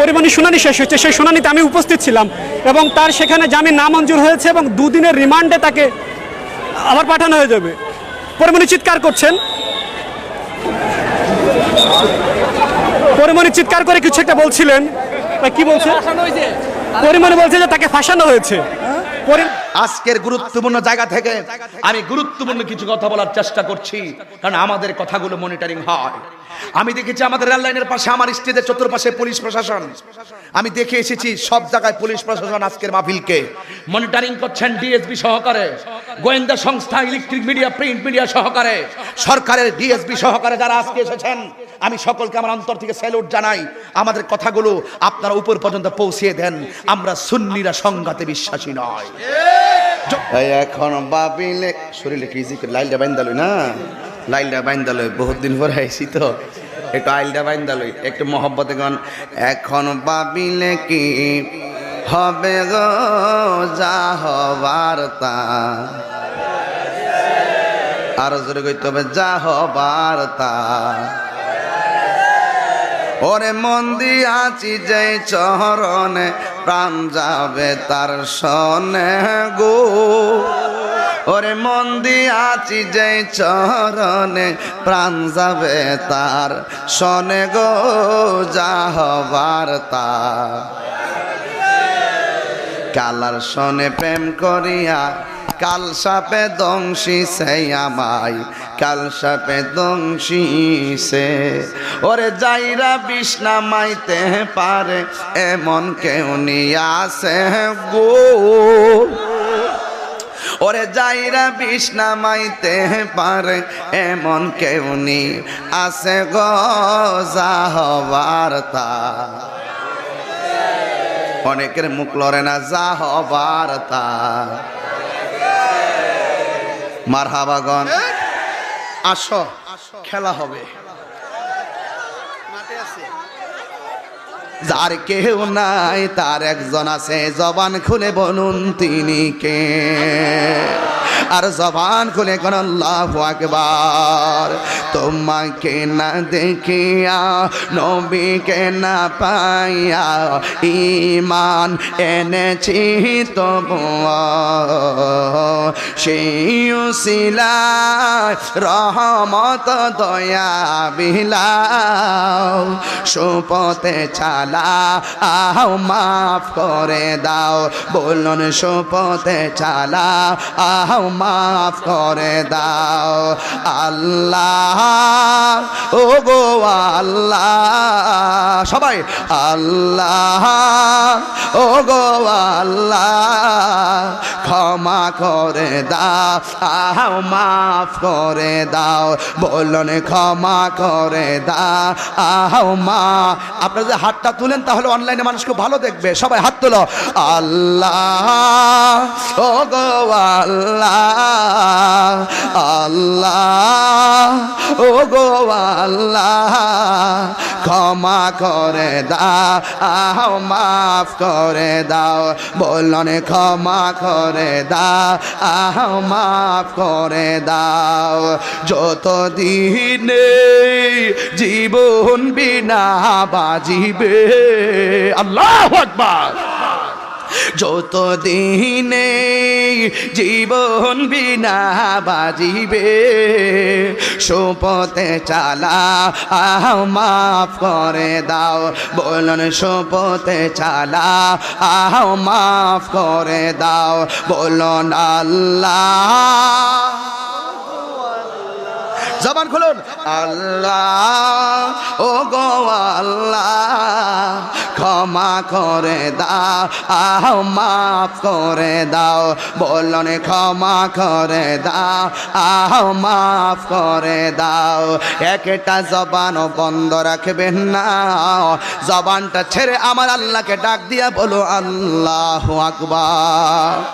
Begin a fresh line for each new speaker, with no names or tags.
পরিমাণী শুনানি শেষ হয়েছে। সেই শুনানিতে আমি উপস্থিত ছিলাম এবং তার সেখানে জামিন নামঞ্জুর হয়েছে এবং দুদিনের রিমান্ডে তাকে আবার পাঠানো হয়ে যাবে। পরিমণি চিৎকার করছেন। পরিমণি চিৎকার করে কিছু একটা বলছিলেন। কি বলছে? পরিমণি বলছে যে তাকে ফাঁসানো হয়েছে। পরি-
আজকের গুরুত্বপূর্ণ জায়গা থেকে আমি গুরুত্বপূর্ণ কিছু কথা বলার চেষ্টা করছি, কারণ আমাদের কথাগুলো মনিটরিং হয়। আমি দেখেছি আমাদের রেল লাইনের পাশে, আমার স্টেজের চতুর্পাশে পুলিশ প্রশাসন। আমি দেখে এসেছি সব জায়গায় পুলিশ প্রশাসন আজকের মাহফিলকে। মনিটরিং করছেন ডিএসবি সহকারে, গোয়েন্দা সংস্থা ইলেকট্রিক মিডিয়া প্রিন্ট মিডিয়া সহকারে, সরকারের ডিএসবি সহকারে যারা আজকে এসেছেন আমি সকলকে আমার অন্তর থেকে স্যালুট জানাই। আমাদের কথাগুলো আপনারা উপর পর্যন্ত পৌঁছিয়ে দেন। আমরা সুন্নিরা সংঘাতে বিশ্বাসী নয়। এখন বাবিলে শরীরে কি লাইলটা বাইন্দালই না? লাইলটা বাইন্দালই বহুত দিন পরে আইছি তো। একটু আইলটা বাইন্দালই একটু মহব্বতে গান। এখন বাবিলে কি হবে গো? যা হবার তা। আরও জোরে কইতে হবে, যা হবার তা। ওরে মন্দি আছি যে চরণে, প্রাণ যাবে তার সনে গো। ওরে মন্দি আছি যে চরণে, প্রাণ যাবে তার সনে গো। যা হবার তার কালার সনে প্রেম করিয়া, কাল সাপে দংশি সে আমায় কাল সাপে দংশি সে ওরে যাইরা বিষ্ণা মাইতে পারে, এমন কেউ নিয়ে আসে গো। ওরে যাইরা বিষ্ণা মাইতে পারে, এমন কেউ নি আসে গো যা হবার তা। অনেকের মুখ লড়ে না যা হবার তা মারহাবাগন আসো খেলা হবে। যার কেউ নাই তার একজন আছে জবান খুলে বলুন তিনি কে? আর জবান খুলে কোন আল্লাহু আকবার। তোমাকে না দেখিয়া, নবীকে না পাইয়া ইমান এনেছি তবু উসিলায় রহমত, দয়া, বিলাও। সুপথে চালা, আও মাফ করে দাও। বলুন, সুপথে চালা, আও মাফ করে দাও। আল্লাহ ও গো আল্লাহ। সবাই, আল্লাহ ও গো আল্লাহ, ক্ষমা করে দাও আও মাফ করে দাও, বলুন ক্ষমা করে দাও আও মা, আপনারা যদি হাতটা তুলেন তাহলে অনলাইনে মানুষকে ভালো দেখবে, সবাই হাত তুলো, আল্লাহ ও গো আল্লাহ আল্লাহ ও গো আল্লাহ, ক্ষমা করে দাও, মাফ করে দাও বলুন ক্ষমা করে দাও, মাফ করে দাও। যত দিনে জীবন বিনা বাজিবে, আল্লাহ আকবার। যত দিনে জীবন বিনা বাজিবে, সুপথে চালা, আহ, মাফ করে দাও। বলুন, সুপথে চালা, আহ, মাফ করে দাও। বলুন, আল্লাহ। জবান খুলুন। আল্লাহ ও গো আল্লাহ, ক্ষমা করে দাও, আহ, মাফ করে দাও, বলন ক্ষমা করে দাও, আহ, মাফ করে দাও। একটা জবান বন্ধ রাখবেন না। জবানটা ছেড়ে আমার আল্লাহকে ডাক দিয়া বলো, আল্লাহ আকবার।